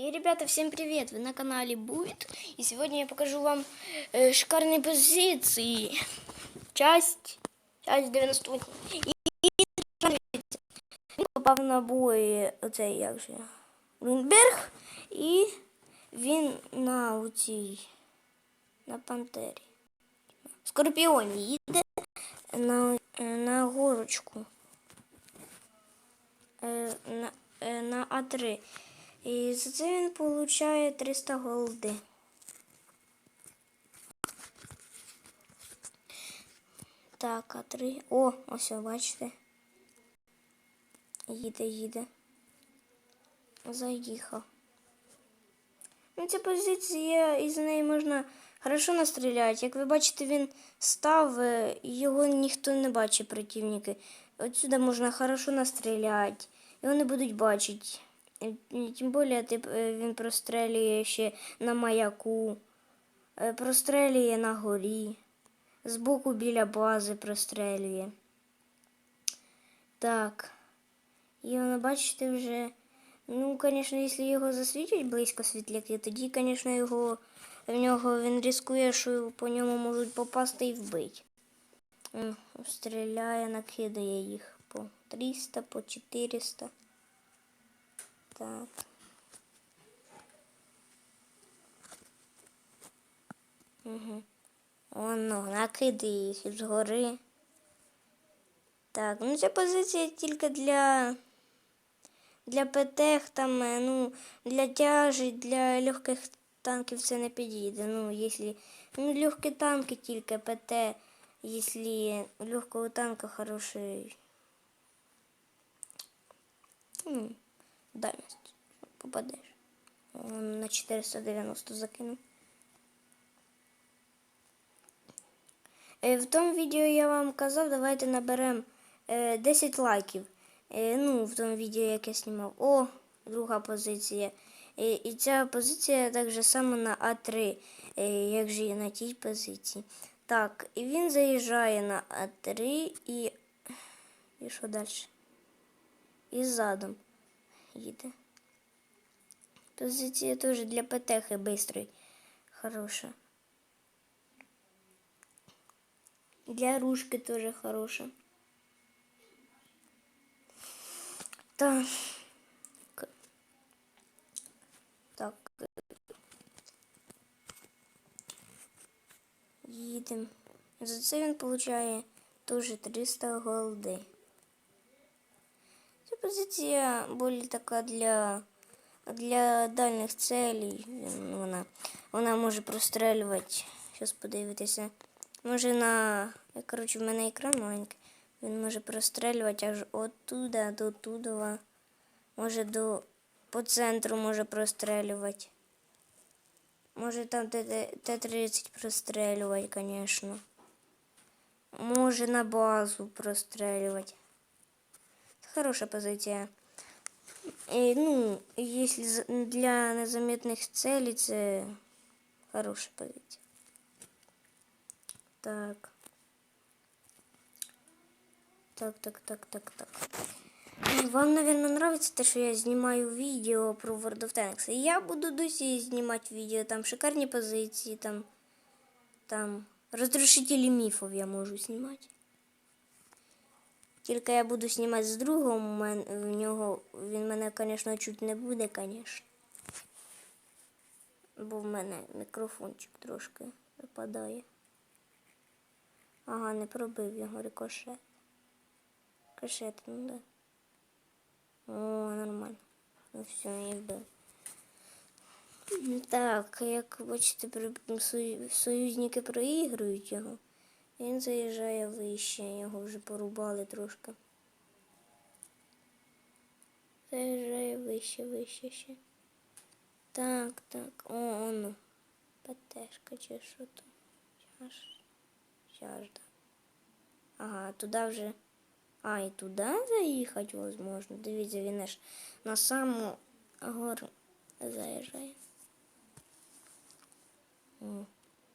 И, ребята, всем привет! Вы на канале Будет. И сегодня я покажу вам э, шикарные позиции. Часть, часть 98. І, і дивіться, він попав на бої, оцей як же, Лунберг, і він на оцій, на Пантері. Скорпіоні їде на, е, на горочку. Е, на, е, на А3. І за це він получає 300 голди. Так, А3. О, ось, бачите. Їде, їде. Заїхав. Ну, ця позиція, із неї можна хорошо настріляти. Як ви бачите, він став, е, його ніхто не бачить противники. Отсюди можна хорошо настріляти. Його не будуть бачити. Тим більше тип, е, він прострелює ще на маяку, е, прострелює на горі, збоку біля бази прострелює. Так. І воно, бачите, вже. Ну, звісно, якщо його засвітять близько світляки, тоді, звісно, його в нього він ризикує, що по ньому можуть попасти і вбити. Стріляє, накидає їх по 300, по 400. Так. Угу. Воно, накидає їх із гори. Так, ну ця позиція тільки для. Для ПТ, там, е, ну, для тяжі, для легких танків це не підійде. Ну, якщо ну, легкі танки тільки ПТ, якщо легкого танка хороший ну, дальність попадеш. На 490 закинув. Е, В тому відео я вам казав, давайте наберемо 10 лайків. Е, Ну, в тому відео, як я знімав. О, друга позиція. Е, І ця позиція так же само на А3, е, як же і на тій позиції. Так, і він заїжджає на А3 і. І що далі? І задом їде. Позиція теж для ПТХ бистрої. Хороша. Для ружки тоже хороша. Так. Так. Їдемо. За це він получає теж 300 голди. Позиція більш така для, для дальних целей. Вона, вона може прострелювати. Зараз подивитися. Може на. Коротше, в мене екран маленький. Він може прострелювати аж оттуда до туда. Може до по центру може прострелювати. Може там Т- Т-30 прострелювати, звісно. Може на базу прострелювати. Хороша позиція. І, ну, якщо з- для незамітних целей, це хороша позиція. Так. Так, так, так, так, так. Вам, наверное, нравится те, що я знімаю відео про World of Tanks. І я буду досі знімати відео, там шикарні позиції, там, там розрушителі міфів я можу знімати. Тільки я буду знімати з другом, в нього він мене, звісно, чуть не буде, звісно. Бо в мене мікрофончик трошки випадає. Ага, не пробив його рикошет. Кашет, ну да. О, нормально. Ну все, я вбив. Так, як бачите, союзники проігрують його. Він заїжджає вище, його вже порубали трошки. Заїжджає вище, вище ще. Так, так, о, оно. ПТшка чи що там? Чаш. Чажда. Ага, туди вже. А, і туди заїхати возможно. Дивіться, він аж на саму гору заїжджає. О,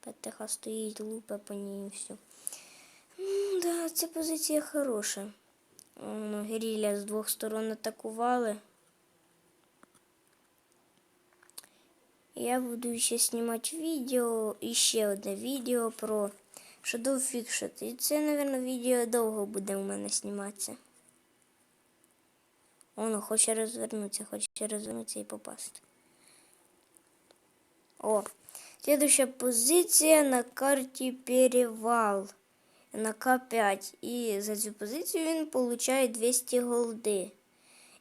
ПТХ стоїть, лупа по ній і все. Да, ця позиція хороша. Воно гріля з двох сторон атакували. Я буду ще знімати відео і ще одне відео про Shadow Fiction. І це, мабуть, відео довго буде у мене зніматися. Воно хоче розвернутися, хоче розвернутися і попасти. О, следующая позиція на карті Перевал на К5. І за цю позицію він получає 200 голди.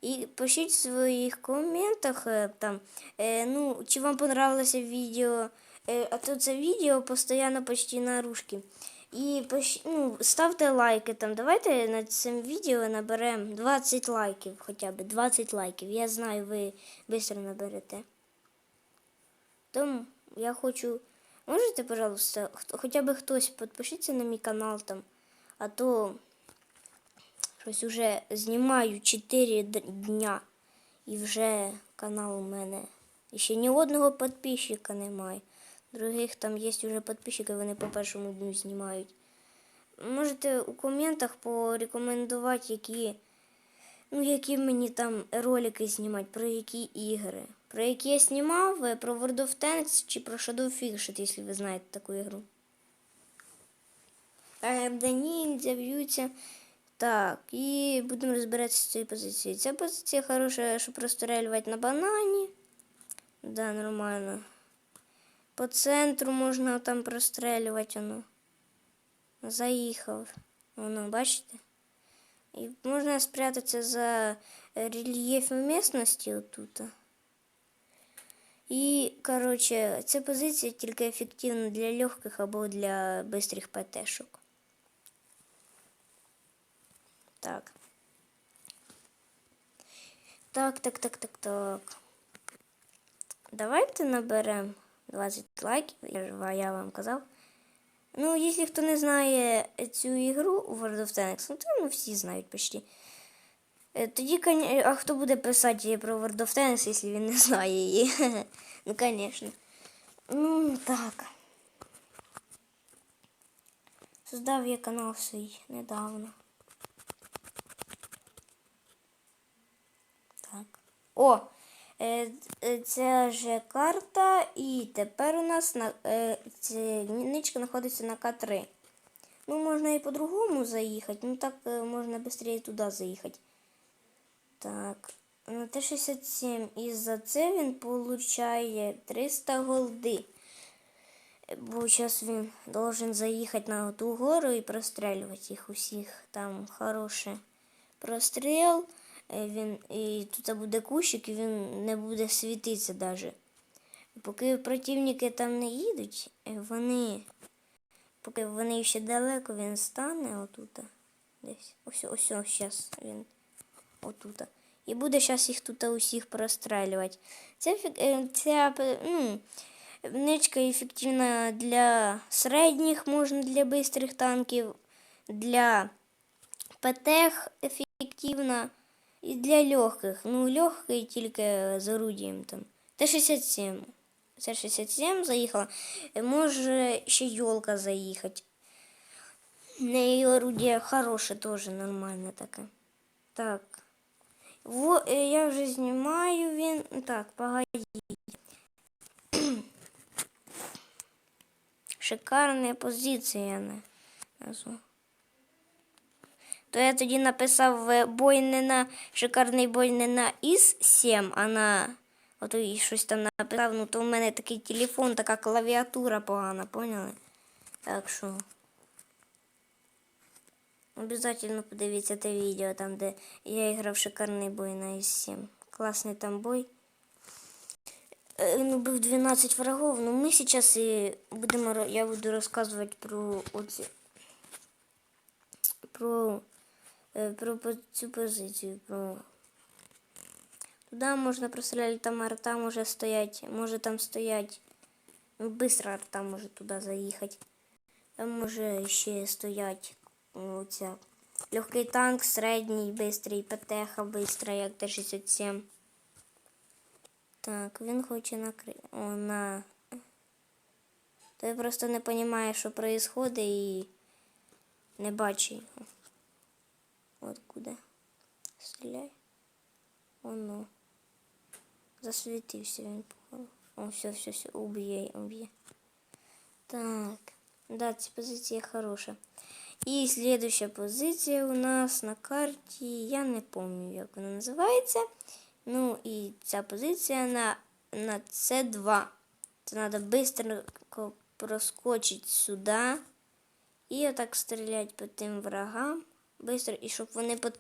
І пишіть в своїх коментах е, там, е, ну, чи вам понравилося відео, е, а то це відео постійно почти на наружки. І ну, ставте лайки там. Давайте над цим відео наберемо 20 лайків хоча б 20 лайків. Я знаю, ви швидко наберете. Тому я хочу. Можете, пожалуйста, хоча б хтось підпишіться на мій канал там, а то щось уже знімаю 4 дня. І вже канал у мене. І ще ні одного підписчика немає. Других там є вже підписчики, вони по першому дню знімають. Можете у коментах порекомендувати, які, ну, які мені там ролики знімати, про які ігри. Про які я знімав, е, про World of Tanks чи про Shadow Fiction, якщо ви знаєте таку ігру. Е, Де ніндзя б'ються. Так, і будемо розбиратися з цією позицією. Ця позиція хороша, щоб розстрілювати на банані. Да, нормально. По центру можна там прострелювати воно. Заїхав. Воно, бачите? І можна спрятатися за рельєфом місцевості отут. І, коротше, ця позиція тільки ефективна для легких або для бистрих ПТшок. Так. Так, так, так, так, так. Давайте наберемо 20 лайків, я ж- я вам казав. Ну, якщо хто не знає цю ігру у World of Tanks, ну то ну, всі знають почти. Е, Тоді, коня- а хто буде писати про World of Tanks, якщо він не знає її? ну, звісно. Ну, так. Создав я канал свій недавно. Так. О! Е, е, Це ж карта, і тепер у нас на е, ця ничка знаходиться на К3. Ну, можна і по-другому заїхати, ну так можна швидше туди заїхати. Так, на Т-67. І за це він получає 300 голди. Бо зараз він должен заїхати на ту гору і прострелювати їх усіх. Там хороший простріл. Е, Він, і тут буде кущик, і він не буде світитися навіть. Поки противники там не їдуть, е, вони, поки вони ще далеко, він стане отут. Десь. Ось, ось, ось, зараз він отут. І буде зараз їх тут усіх прострелювати. Ця, е, ця ну, ничка ефективна для середніх, можна для бистрих танків, для ПТХ ефективна і для легких. Ну, легкий тільки з орудієм там. Т-67. Т-67 заїхала. Е, Може ще йолка заїхати. В неї орудие хороше, теж нормальне таке. Так. Во, е, я вже знімаю він. Так, погодіть. Шикарна позиція, я не назву. То я тоді написав е, бой не на шикарний бой не на ІС-7, а на. Ото і щось там написав. Ну то в мене такий телефон, така клавіатура погана, поняли? Так що. Обязательно подивіться те відео, там, де я грав шикарний бой на ІС-7. Класний там бой. Е, Ну, був 12 врагов. Ну, ми зараз і будемо, я буду розказувати про оці, про, про по- цю позицію. Про... Туди можна простріляти, там арта може стоять, може там стоять. Ну, быстро арта може туди заїхати. Там може ще стоять оця. Легкий танк, середній, бистрий, ПТХ, бистра, як Т-67. Так, він хоче накрити. На. Той просто не розуміє, що відбувається і не бачить його. От куди. Стріляй. Воно. Засвітився він, походу. О, все, все, все, уб'є, уб'є. Так, да, ця позиція хороша. І слідуща позиція у нас на карті, я не пам'ятаю, як вона називається. Ну і ця позиція на, на С2. Це треба швидко проскочити сюди. І отак стріляти по тим врагам. Бистро, і щоб вони по,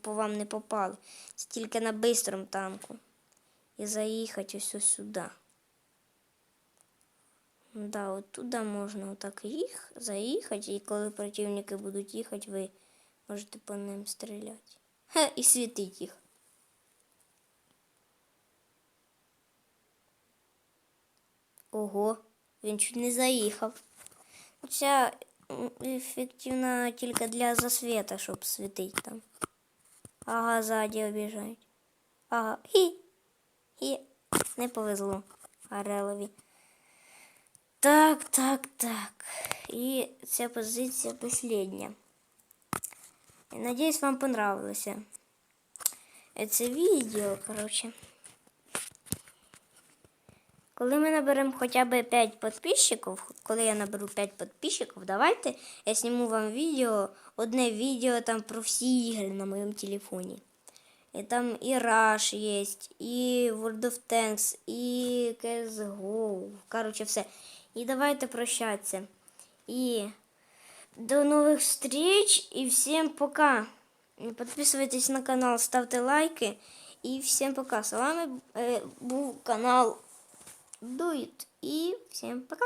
по вам не попали. Це тільки на бистрому танку. І заїхати ось сюди. Да, от туди можна отак їх заїхати, і коли противники будуть їхати, ви можете по ним стріляти. Ха, і світить їх. Ого, він чуть не заїхав. Ця м, ефективна тільки для засвіта, щоб світити там. Ага, ззаді обіжають. Ага, хі. Хі. Не повезло Арелові. Так, так, так. І ця позиція последня. Надіюсь, вам понравилося. Це відео, коротше. Коли ми наберемо хоча б 5 підписчиків, коли я наберу 5 підписчиків, давайте я зніму вам відео, одне відео там про всі ігри на моєму телефоні. І там і Rush є, і World of Tanks, і CSGO. Коротше, все. І давайте прощатися. І до нових встреч. І всім пока. Підписуйтесь на канал, ставте лайки. І всім пока. З вами е, був канал Дует. И всем пока.